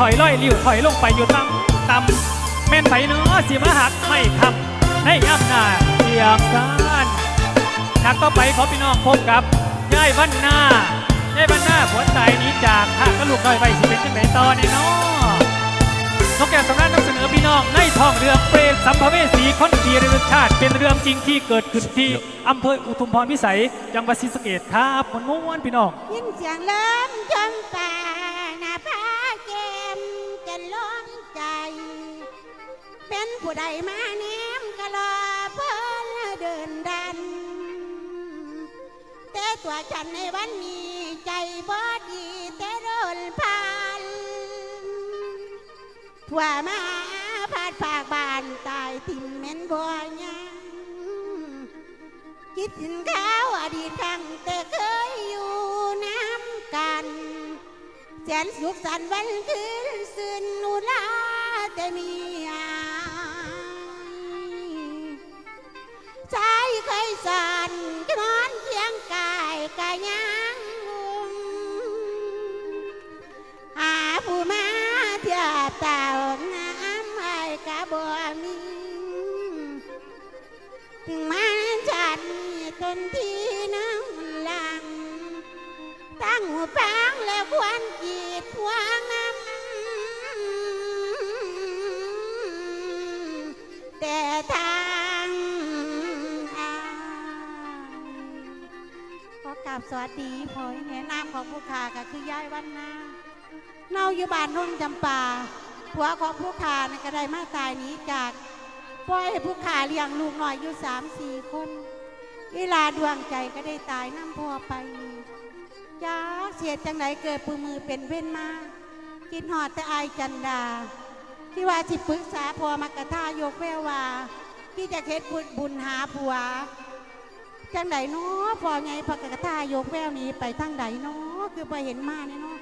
ถอยลอยลิ้วถอยลงไปอยู่ต่ำต่ำแม่นไผเนื้อสิมาหักไม่คำในย่ำหน้าเทียมซานจากต่อไปขอพี่น้องพบกับยายวันหน้ายายวันหน้าผัวตายหนี้จากหากกระลูกน้อยไปสิเป็นจังไหนต่อเนี่ยเนาะนกแก้วสำนักนำเสนอพี่น้องในท้องเรือเปรตสัมภเวสีคนดีในรสชาติเป็นเรื่องจริงที่เกิดขึ้นที่อำเภออุทุมพรพิสัยจังหวัดศรีสะเกษครับมวนม้วนพี่น้อง ยินเสียงเริ่มจน้า จะล้อมใจ เป็นผู้ใดมาเนมกะลอเพิ่นเดินดัน แต่ตัวฉันในวันนี้ใจบอดีแต่โดนผ่านทั่วมาพาดปากบานตายทิ่มเม็นบัวยังคิดถึงเขาอดีตครั้งแต่เคยอยู่น้ำกันแสนสุขสันต์วันคืน สื่นนุลาแต่มีอายชายเคยสันจะนอนเคียงกายกายยังงมหาผู้มาเทียเต่าน้ำให้กะบ่มีถึงมาฉันทนที่น้ำลังตั้งหูฟังแล้วควรกีดพวง กราบสวัสดีพ่อแม่นามของผู้ขาก็คือยายวันนาเน่าอยู่บ้านนุ่นจำปาผัวของผู้ขานะก็ได้มาตายหนี้จากปล่อยให้ผู้ขาเลี้ยงลูกหน่อยอยู่สามสี่คนเวลาดวงใจก็ได้ตายน้ำพ่อไปจ้าเสียจังไหนเกิดปืมือเป็นเว้นมากินหอดแต่อายจันดา ที่ว่าจิปรึกษาพอมากระทายกแววว่าที่จะเคล็ดบุญบุญหาผัว จังไดเนาะพอไงพอกระทายกแววนี้ไปทางใดเนาะคือไปเห็นมาเนี่ยเนา